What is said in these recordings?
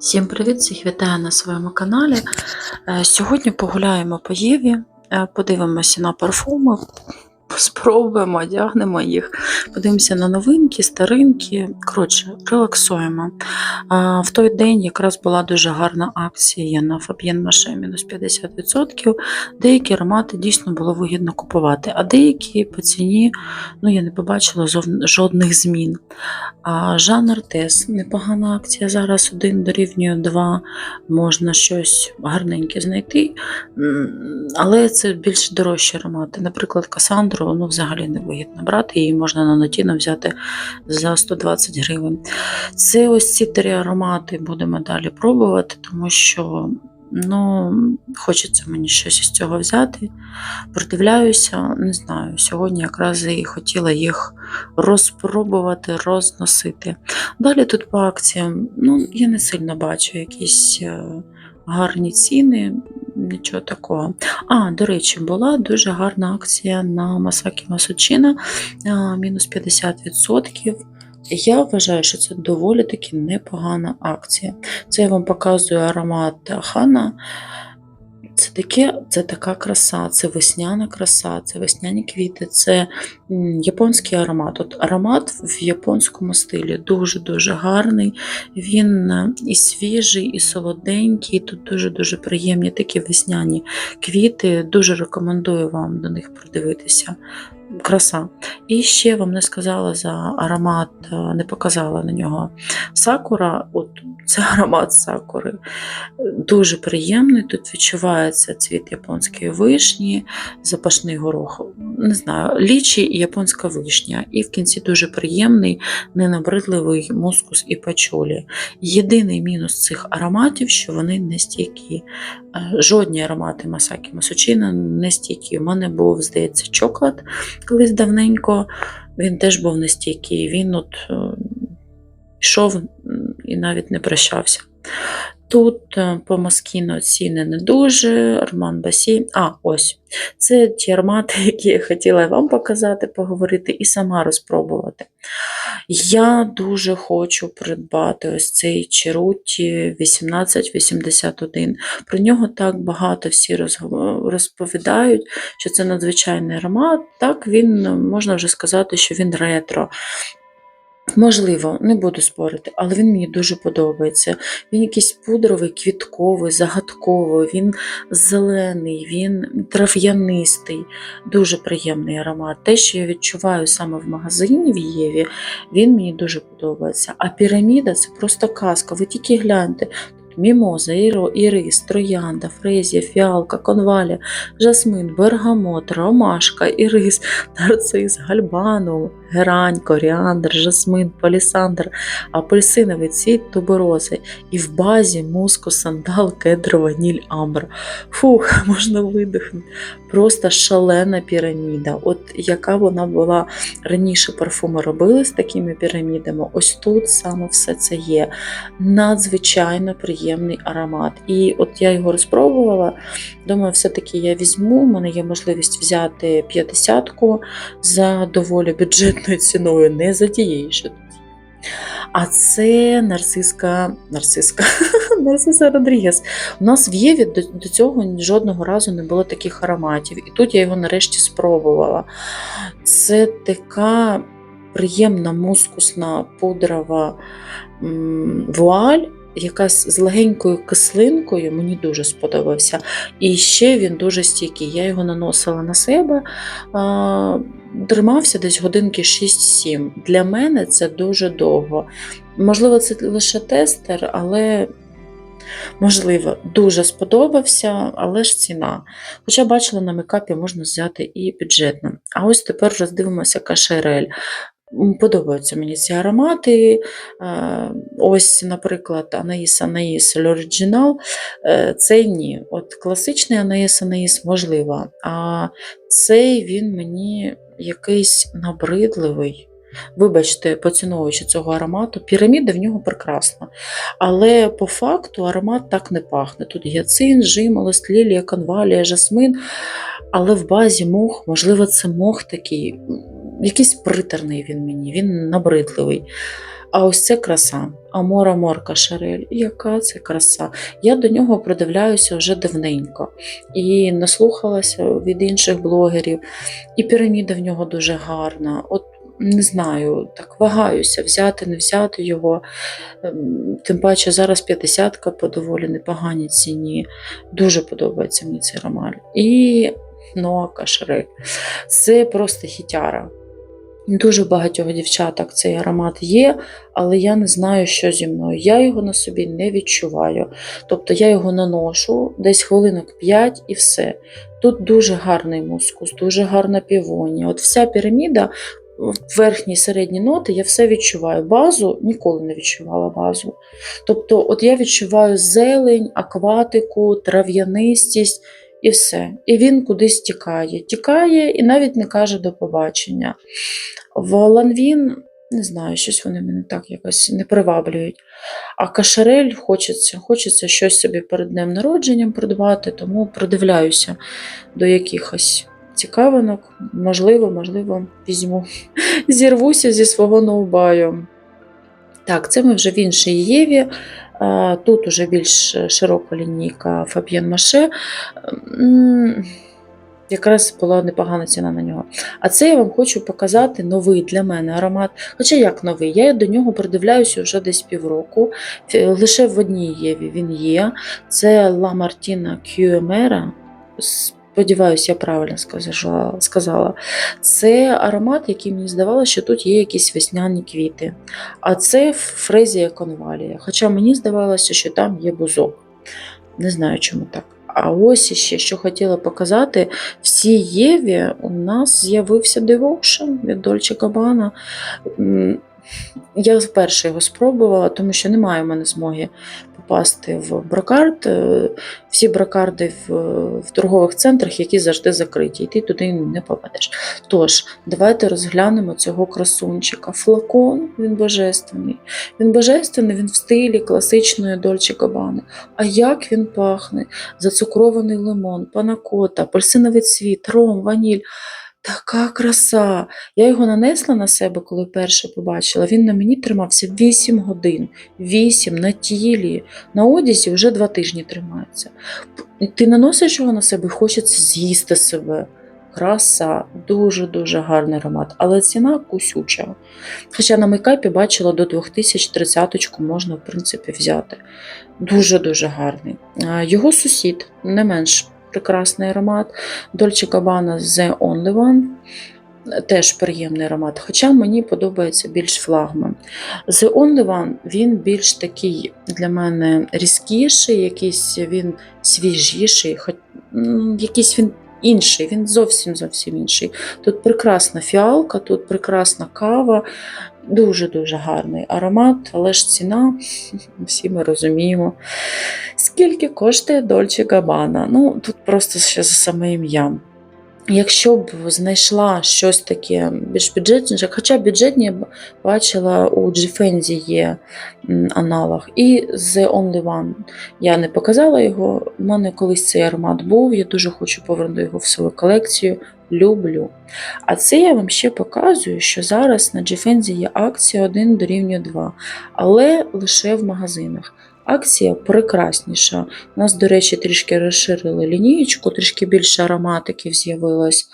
Всім привіт! Всіх вітаю на своєму каналі. Е, Сьогодні погуляємо по Єві, е, подивимося на парфуми, спробуємо, одягнемо їх, подивимося на новинки, старинки. Коротше, релаксуємо. А, В той день якраз була дуже гарна акція на Fabienne Mache мінус 50%. Деякі аромати дійсно було вигідно купувати, а деякі по ціні ну, я не побачила жодних змін. А жанр Тес, непогана акція зараз, один дорівнює два, можна щось гарненьке знайти, але це більш дорожчі аромати. Наприклад, Касандру ну, взагалі не вигідно брати, її можна на Нотіно взяти за 120 гривень. Це ось ці три аромати будемо далі пробувати, тому що ну, хочеться мені щось із цього взяти. Продивляюся, не знаю. Сьогодні якраз і хотіла їх розпробувати, розносити. Далі тут по акціям, ну, я не сильно бачу якісь е, гарні ціни, нічого такого. А, до речі, була дуже гарна акція на Масакі Масочина, мінус 50%. Я вважаю, що це доволі таки непогана акція. Це я вам показую аромат Хана. Таке, це така краса, це весняна краса, це весняні квіти, це японський аромат. От аромат в японському стилі дуже-дуже гарний. Він е, і свіжий, і солоденький. Тут дуже-дуже приємні такі весняні квіти. Дуже рекомендую вам до них придивитися. Краса. І ще вам не сказала за аромат, е, не показала на нього сакура. От це аромат сакури. Дуже приємний. Тут відчувається цвіт японської вишні, запашний горох. Не знаю, лічі і японська вишня. І в кінці дуже приємний, ненабридливий мускус і пачолі. Єдиний мінус цих ароматів, що вони не стійкі. Е, Жодні аромати Масакі Масучина не стійкі. У мене був, здається, чоклад колись давненько. Він теж був нестійкий. Він от е, йшов і навіть не прощався. Тут е, по Москіно ціни не дуже, Арман Басі. А, ось. Це ті аромати, які я хотіла вам показати, поговорити і сама розпробувати. Я дуже хочу придбати ось цей Черуті 1881. Про нього так багато всі розповідають, що це надзвичайний аромат. Так, він можна вже сказати, що він ретро. Можливо, не буду спорити, але він мені дуже подобається. Він якийсь пудровий, квітковий, загадковий, він зелений, він трав'янистий, дуже приємний аромат. Те, що я відчуваю саме в магазині в Єві, він мені дуже подобається. А піраміда це просто казка. Ви тільки гляньте. Мімоза, ірис, троянда, фрезія, фіалка, конвалія, жасмин, бергамот, ромашка, ірис, нарцис, гальбанум, герань, коріандр, жасмин, палісандр, апельсиновий цвіт, туберози. І в базі муску, сандал, кедр, ваніль, амбр. Фух, можна видихнути. Просто шалена піраміда. От яка вона була раніше парфуми робили з такими пірамідами, ось тут саме все це є. Надзвичайно приємний аромат. І от я його розпробувала. Думаю, все-таки я візьму. У мене є можливість взяти 50-ку за доволі бюджетною ціною, не за тією, що тут. А це нарциска, нарциска, нарциса Родрігес. У нас в Єві до, до цього жодного разу не було таких ароматів. І тут я його нарешті спробувала. Це така приємна мускусна пудрова вуаль. Якась з легенькою кислинкою, мені дуже сподобався. І ще він дуже стійкий. Я його наносила на себе, тримався десь годинки 6-7. Для мене це дуже довго. Можливо, це лише тестер, але можливо, дуже сподобався, але ж ціна. Хоча бачила, на мекапі можна взяти і бюджетно. А ось тепер роздивимося кашерель. Подобаються мені ці аромати. Е, Ось, наприклад, Анаїс Анаїс L'Original. Е, Цей ні. От класичний Анаїс Анаїс можливо, а цей він мені якийсь набридливий. Вибачте, поціновуючи цього аромату, піраміда в нього прекрасна. Але по факту аромат так не пахне. Тут гіацин, жимолость, лілія, конвалія, жасмин. Але в базі мох, можливо, це мох такий, якийсь притерний він мені, він набридливий. А ось це краса. Амора Морка Шарель. Яка це краса? Я до нього придивляюся вже давненько і наслухалася від інших блогерів, і піраміда в нього дуже гарна. От не знаю, так вагаюся, взяти, не взяти його. Ем, Тим паче зараз 50-ка по доволі непоганій ціні. Дуже подобається мені цей роман. І Ноа Кашрель. Це просто хітяра. Дуже багатьох дівчаток цей аромат є, але я не знаю, що зі мною. Я його на собі не відчуваю. Тобто я його наношу десь хвилинок 5 і все. Тут дуже гарний мускус, дуже гарна півонія. От вся піраміда, верхні і середні ноти, я все відчуваю. Базу ніколи не відчувала базу. Тобто, от я відчуваю зелень, акватику, трав'янистість і все. І він кудись тікає. Тікає і навіть не каже до побачення. В Ланвін, не знаю, щось вони мене так якось не приваблюють. А кашарель хочеться, хочеться щось собі перед днем народженням придбати, тому придивляюся до якихось цікавинок. Можливо, можливо, візьму. Зірвуся зі свого ноубаю. Так, це ми вже в іншій Єві. Е, Тут уже більш широка лінійка Фаб'єн Маше. Якраз була непогана ціна на нього. А це я вам хочу показати новий для мене аромат. Хоча як новий, я до нього придивляюся вже десь півроку. Лише в одній Єві він є. Це La Martina QMera. Сподіваюся, я правильно сказала-. Це аромат, який мені здавалося, що тут є якісь весняні квіти. А це фрезія конвалія. Хоча мені здавалося, що там є бузок. Не знаю, чому так. А ось іще, що хотіла показати, в цій Єві у нас з'явився Devotion від Dolce Gabbana. Я вперше його спробувала, тому що немає в мене змоги попасти в брокард. Е, Всі брокарди в, в торгових центрах, які завжди закриті, і ти туди не попадеш. Тож, давайте розглянемо цього красунчика. Флакон, він божественний. Він божественний, він в стилі класичної Dolce Gabbana. А як він пахне? Зацукрований лимон, панакота, апельсиновий цвіт, ром, ваніль. Така краса. Я його нанесла на себе, коли перше побачила. Він на мені тримався 8 годин. 8 на тілі. На одязі вже 2 тижні тримається. Ти наносиш його на себе і хочеться з'їсти себе. Краса, дуже-дуже гарний аромат, але ціна кусюча. Хоча на мейкапі бачила до 2030 можна, в принципі, взяти. Дуже-дуже гарний. Його сусід не менш прекрасний аромат. Dolce Gabbana The Only One. Теж приємний аромат, хоча мені подобається більш флагман. The Only One, він більш такий для мене різкіший, якийсь він свіжіший, хоч, якийсь він інший, він зовсім зовсім інший. Тут прекрасна фіалка, тут прекрасна кава, дуже-дуже гарний аромат, але ж ціна, всі ми розуміємо. Скільки коштує Dolce Gabbana? Ну, тут просто ще за саме ім'я. Якщо б знайшла щось таке більш бюджетніше, хоча бюджетні бачила у Джифензі є аналог. І The Only One я не показала його. У мене колись цей аромат був, я дуже хочу повернути його в свою колекцію. Люблю. А це я вам ще показую, що зараз на Джифензі є акція 1 дорівнює 2, але лише в магазинах. Акція прекрасніша. У нас, до речі, трішки розширили лінієчку, трішки більше ароматиків з'явилось.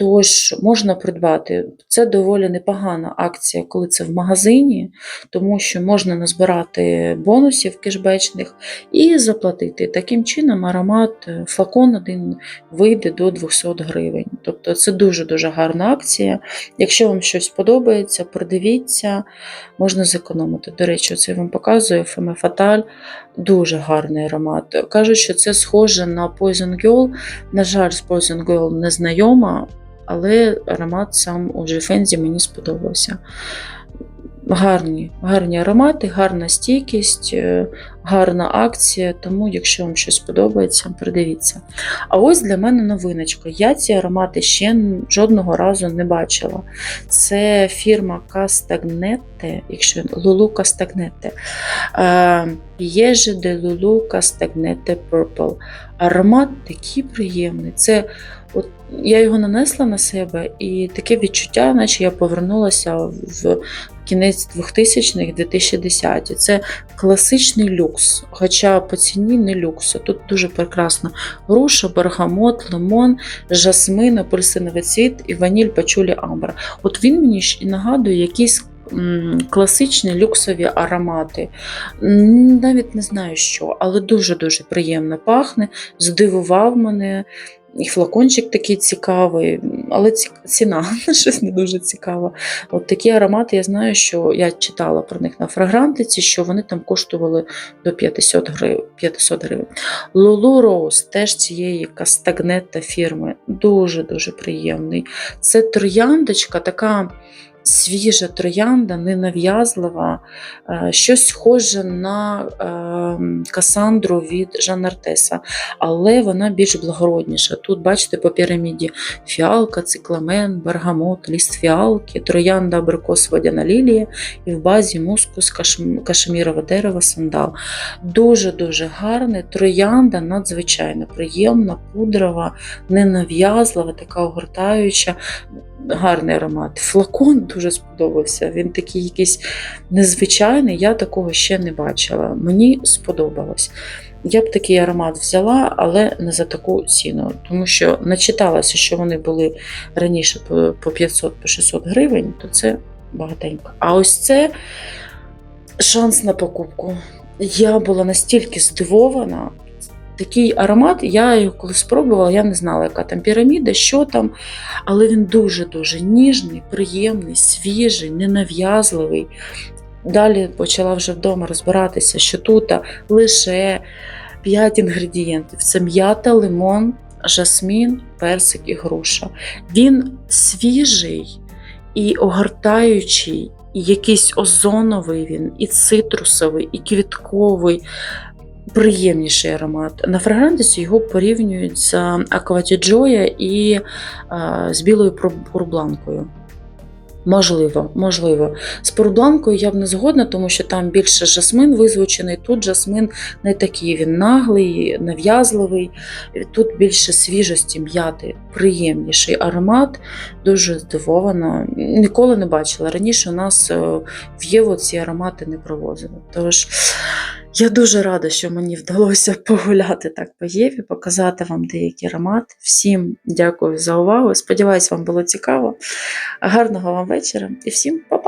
Тож можна придбати. Це доволі непогана акція, коли це в магазині, тому що можна назбирати бонусів кешбечних і заплатити. Таким чином, аромат е, флакон один вийде до 200 гривень. Тобто це дуже-дуже гарна акція. Якщо вам щось подобається, придивіться, можна зекономити. До речі, це я вам показую Феме Фаталь. Дуже гарний аромат. Кажуть, що це схоже на Poison Girl. На жаль, з Poison Girl не знайома, але аромат сам у Джефензі мені сподобався. Гарні, гарні аромати, гарна стійкість, е, гарна акція. Тому, якщо вам щось подобається, придивіться. А ось для мене новиночка. Я ці аромати ще жодного разу не бачила. Це фірма Castagnette, якщо Lulu Castagnette. Piège de Lulu Castagnette Purple. Аромат такий приємний. Це От я його нанесла на себе, і таке відчуття, наче я повернулася в кінець 2000-х, 2010-ті. Це класичний люкс, хоча по ціні не люкс. Тут дуже прекрасно груша, бергамот, лимон, жасмин, апельсиновий цвіт і ваніль пачулі амбра. От він мені ж і нагадує якісь класичні люксові аромати. Навіть не знаю що, але дуже-дуже приємно пахне, здивував мене. І флакончик такий цікавий, але ці- ціна щось не дуже цікава. От такі аромати, я знаю, що я читала про них на фрагрантиці, що вони там коштували до 500 гривень. 500 гривень. Lulu Роуз теж цієї кастагнета фірми. Дуже-дуже приємний. Це трояндочка, така свіжа троянда, ненав'язлива, е, щось схоже на е, Касандру від Жан Артеса, але вона більш благородніша. Тут, бачите, по піраміді фіалка, цикламен, бергамот, ліст фіалки, троянда, абрикос, водяна лілія і в базі мускус, кашемірове дерево, сандал. Дуже-дуже гарне. Троянда надзвичайно приємна, пудрова, ненав'язлива, така огортаюча, гарний аромат. Флакон дуже сподобався. Він такий якийсь незвичайний, я такого ще не бачила. Мені сподобалось. Я б такий аромат взяла, але не за таку ціну, тому що начиталася, що вони були раніше по по 500 по 600 гривень, то це багатенько. А ось це шанс на покупку. Я була настільки здивована. Такий аромат, я його коли спробувала, я не знала, яка там піраміда, що там, але він дуже-дуже ніжний, приємний, свіжий, ненав'язливий. Далі почала вже вдома розбиратися, що тут лише 5 інгредієнтів: це м'ята, лимон, жасмін, персик і груша. Він свіжий і огортаючий, і якийсь озоновий він, і цитрусовий, і квітковий. Приємніший аромат. На фрагрантиці його порівнюють з Акваті Джоя і а, з білою пурбланкою. Можливо, можливо. З пурбланкою я б не згодна, тому що там більше жасмин визвучений. Тут жасмин не такий, він наглий, нав'язливий. Тут більше свіжості, м'яти, приємніший аромат. Дуже здивована. Ніколи не бачила. Раніше у нас е, в Єву ці аромати не провозили. Тож я дуже рада, що мені вдалося погуляти так по Єві, показати вам деякі аромати. Всім дякую за увагу. Сподіваюсь, вам було цікаво. Гарного вам вечора і всім па-па!